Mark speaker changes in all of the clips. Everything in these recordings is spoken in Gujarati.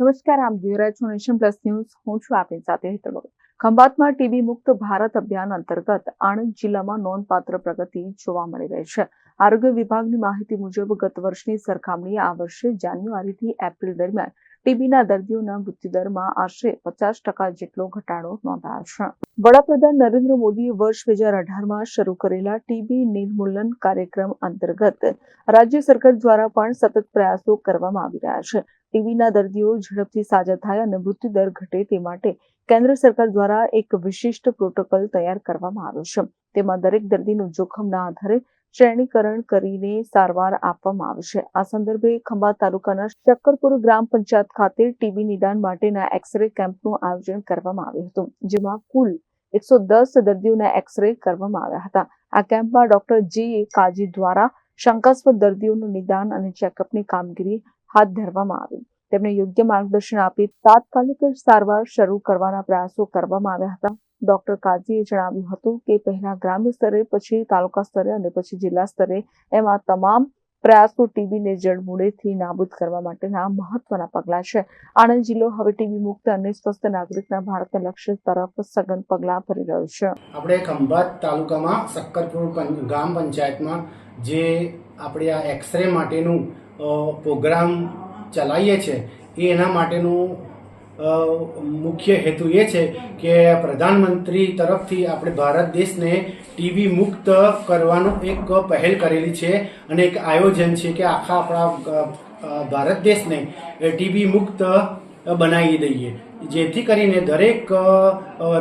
Speaker 1: નમસ્કાર આમ જોઈ રહ્યા નેશન પ્લસ ન્યૂઝ. હું છું આપની સાથે હેતલ ખંભાતમાં ટીબી મુક્ત ભારત અભિયાન અંતર્ગત આણંદ જિલ્લામાં નોંધપાત્ર પ્રગતિ જોવા મળી રહી છે. આરોગ્ય વિભાગની માહિતી મુજબ ગત વર્ષની સરખામણીએ આ વર્ષે જાન્યુઆરીથી એપ્રિલ દરમિયાન ટીબીના દર્દીઓના મૃત્યુદરમાં આશરે પચાસ ટકા જેટલો ઘટાડો નોંધાયો છે. વડાપ્રધાન નરેન્દ્ર મોદીએ વર્ષ બે હજાર અઢારમાં શરૂ કરેલા ટીબી નિર્મૂલન કાર્યક્રમ અંતર્ગત રાજ્ય સરકાર દ્વારા પણ સતત પ્રયાસો કરવામાં આવી રહ્યા છે. ટીબીના દર્દીઓ ઝડપથી સાજા થાય અને મૃત્યુદર ઘટે તે માટે કેન્દ્ર સરકાર દ્વારા એક વિશિષ્ટ પ્રોટોકોલ તૈયાર કરવામાં આવ્યો છે. તેમાં દરેક દર્દીનું જોખમના આધારે શ્રેણીકરણ કરીને સારવાર આપવામાં આવશે આ સંદર્ભે ખંભાત તાલુકાના શક્કરપુર ગ્રામ પંચાયત ખાતે ટીબી નિદાન માટેના એક્સરે કેમ્પનું આયોજન કરવામાં આવ્યું હતું, જેમાં કુલ એકસો દસ દર્દીઓના એક્સરે કરવામાં આવ્યા હતા. આ કેમ્પમાં ડોક્ટર જી કાજી દ્વારા શંકાસ્પદ દર્દીઓનું નિદાન અને ચેકઅપની કામગીરી હાથ ધરવામાં આવી. તેમને યોગ્ય માર્ગદર્શન આપી તાત્કાલિક સારવાર શરૂ કરવાના પ્રયાસો કરવામાં આવ્યા હતા. ડોક્ટર કાઝીએ જણાવ્યું હતું કે પહેલા ગ્રામ્ય સ્તરે, પછી તાલુકા સ્તરે અને પછી જિલ્લા સ્તરે એમાં તમામ પ્રયાસો ટીબીને જડમૂળેથી નાબૂદ કરવા માટેના મહત્વના પગલાં છે. આણંદ જિલ્લો હવે ટીબી મુક્ત અને સ્વસ્થ નાગરિકના ભારતના લક્ષ્ય તરફ સઘન પગલાં ભરી રહ્યો છે.
Speaker 2: આપણે ખંભાત તાલુકામાં સક્કરપુર ગ્રામ પંચાયતમાં જે આપણે આ એક્સરે માટેનું પ્રોગ્રામ ચલાવીએ છીએ એ એના માટેનું મુખ્ય હેતુ એ છે કે પ્રધાનમંત્રી તરફથી આપણે ભારત દેશને ટીબી મુક્ત કરવાનો એક પહેલ કરેલી છે અને એક આયોજન છે કે આખા આપણા ભારત દેશને ટીબી મુક્ત બનાવી દઈએ. જેથી કરીને દરેક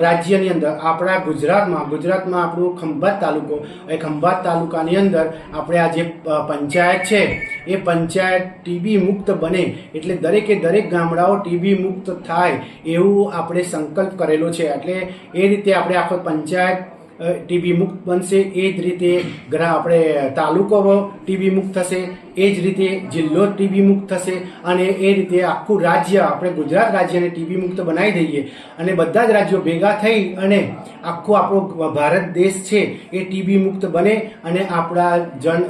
Speaker 2: રાજ્યની અંદર, આપણા ગુજરાતમાં ગુજરાતમાં આપણું ખંભાત તાલુકો, એ ખંભાત તાલુકાની અંદર આપણે આ જે પંચાયત છે, એ પંચાયત ટીબી મુક્ત બને. એટલે દરેકે દરેક ગામડાઓ ટીબી મુક્ત થાય એવું આપણે સંકલ્પ કરેલો છે. એટલે એ રીતે આપણે આખો પંચાયત ટીબી મુક્ત બનશે, એ જ રીતે ગ્રા આપણે તાલુકો ટીબી મુક્ત થશે, એ જ રીતે જિલ્લો ટીબી મુક્ત થશે અને એ રીતે આખું રાજ્ય આપણે ગુજરાત રાજ્યને ટીબી મુક્ત બનાવી દઈએ. અને બધા જ રાજ્યો ભેગા થઈ અને આખો આપણો ભારત દેશ છે એ ટીબી મુક્ત બને અને આપણા જન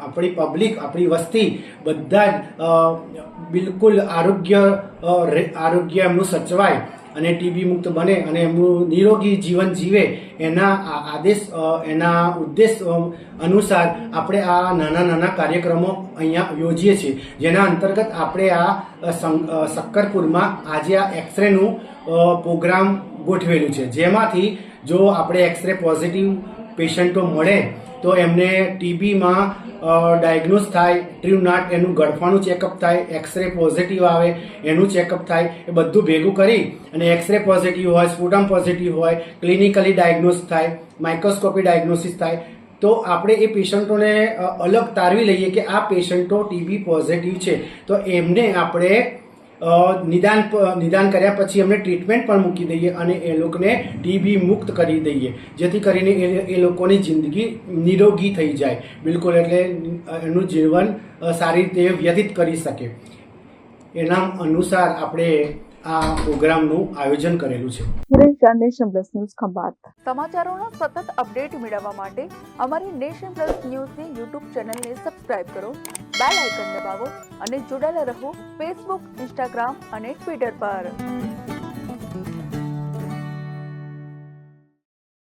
Speaker 2: આપણી પબ્લિક આપણી વસ્તી બધા જ બિલકુલ આરોગ્ય આરોગ્ય એમનું સચવાય. અને ટીબી મુક્ત બને અને એમનું નિરોગી જીવન જીવે એના આદેશ એના ઉદ્દેશ અનુસાર આપણે આ નાના નાના કાર્યક્રમો અહીંયા યોજીએ છીએ. જેના અંતર્ગત આપણે આ શક્કરપુરમાં આજે આ એક્સરેનું પ્રોગ્રામ ગોઠવેલું છે. જેમાંથી જો આપણે એક્સરે પોઝિટિવ પેશન્ટો મળે તો એમને ટીબીમાં ડાયગ્નોઝ થાય ટ્રીવનાટ એનું ગળફાનું ચેકઅપ થાય એક્સરે પોઝિટિવ આવે, એનું ચેકઅપ થાય, એ બધું ભેગું કરી અને એક્સરે પોઝિટિવ હોય સ્પુટમ પોઝિટિવ હોય ક્લિનિકલી ડાયગ્નોઝ થાય માઇક્રોસ્કોપી ડાયગ્નોસિસ થાય, તો આપણે એ પેશન્ટોને અલગ તારવી લઈએ કે આ પેશન્ટો ટીબી પોઝિટિવ છે. તો એમને આપણે નિદાન નિદાન કર્યા પછી એમને ટ્રીટમેન્ટ પણ મૂકી દઈએ અને એ લોકોને ટીબી મુક્ત કરી દઈએ. જેથી કરીને એ લોકોની જિંદગી નિરોગી થઈ જાય. બિલકુલ એટલે એનું જીવન સારી રીતે વ્યતીત કરી શકે. એના અનુસાર આપણે આ પ્રોગ્રામનું આયોજન કરેલું છે.
Speaker 1: Kiran nation plus news Khambhat.
Speaker 3: સમાચારોના સતત અપડેટ મેળવવા માટે અમારી નેશન પ્લસ ન્યૂઝની યુટ્યુબ ચેનલને સબસ્ક્રાઇબ કરો બેલ આઇકન દબાવો અને જોડાયેલા રહો ફેસબુક ઇન્સ્ટાગ્રામ અને ટ્વિટર પર.